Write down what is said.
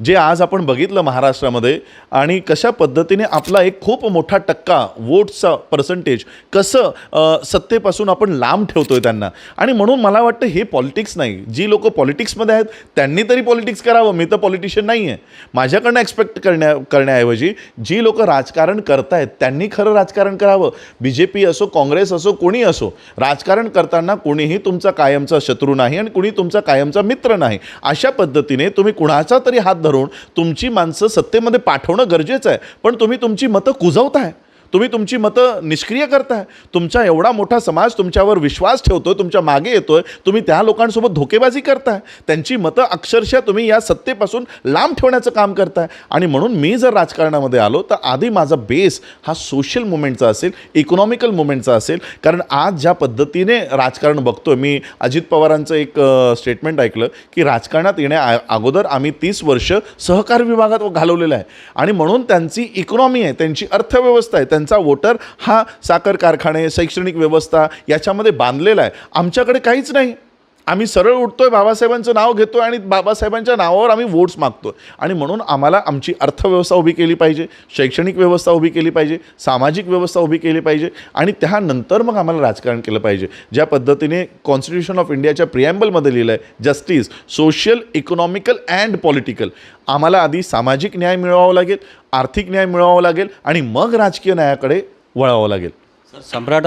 जे आज आपण बघितलं महाराष्ट्रामध्ये आणि कशा पद्धतीने आपला एक खूप मोठा टक्का वोटचा पर्सेंटेज कसं सत्तेपासून आपण लांब ठेवतो आहे त्यांना. आणि म्हणून मला वाटतं हे पॉलिटिक्स नाही. जी लोक पॉलिटिक्समध्ये आहेत त्यांनी तरी पॉलिटिक्स करावं. मी तर पॉलिटिशियन नाही आहे माझ्याकडनं एक्सपेक्ट करण्या करण्याऐवजी जी लोक राजकारण करतायत त्यांनी खरं राजकारण करावं. बी जे पी असो काँग्रेस असो कोणी असो राजकारण करताना कोणीही तुमचा कायमचा शत्रू नाही आणि कुणी तुमचा कायमचा मित्र नाही. अशा पद्धतीने तुम्ही कुणाचा तरी हात धरून तुमची माणसं सत्तेमध्ये पाठवणं गरजेचं आहे. पण तुम्ही तुमची मतं कुजवताय. तुम्ही तुमची मतं निष्क्रिय करताय. तुमचा एवढा मोठा समाज तुमच्यावर विश्वास ठेवतो आहे तुमच्या मागे येतो आहे तुम्ही त्या लोकांसोबत धोकेबाजी करताय. त्यांची मतं अक्षरशः तुम्ही या सत्तेपासून लांब ठेवण्याचं काम करताय. आणि म्हणून मी जर राजकारणामध्ये आलो तर आधी माझा बेस हा सोशल मुवमेंटचा असेल इकॉनॉमिकल मुवमेंटचा असेल. कारण आज ज्या पद्धतीने राजकारण बघतोय मी अजित पवारांचं एक स्टेटमेंट ऐकलं की राजकारणात येण्या अगोदर आम्ही तीस वर्ष सहकार विभागात घालवलेलं आहे. आणि म्हणून त्यांची इकॉनॉमी आहे त्यांची अर्थव्यवस्था आहे त्यांचा वोटर हा साखर कारखाने शैक्षणिक व्यवस्था याच्यामध्ये बांधलेला आहे. आमच्याकडे काहीच नाही. आम्ही सरळ उठतोय बाबासाहेबांचं नाव घेतोय आणि बाबासाहेबांच्या नावावर आम्ही वोट्स मागतोय. आणि म्हणून आम्हाला आमची अर्थव्यवस्था उभी केली पाहिजे शैक्षणिक व्यवस्था उभी केली पाहिजे सामाजिक व्यवस्था उभी केली पाहिजे आणि त्यानंतर मग आम्हाला राजकारण केलं पाहिजे. ज्या पद्धतीने कॉन्स्टिट्यूशन ऑफ इंडियाच्या प्रिॲम्बलमध्ये लिहिलं आहे justice social economical and political आम्हाला आधी सामाजिक न्याय मिळवावा लागेल आर्थिक न्याय मिळवावा लागेल आणि मग राजकीय न्यायाकडे वळावं लागेल. सम्राट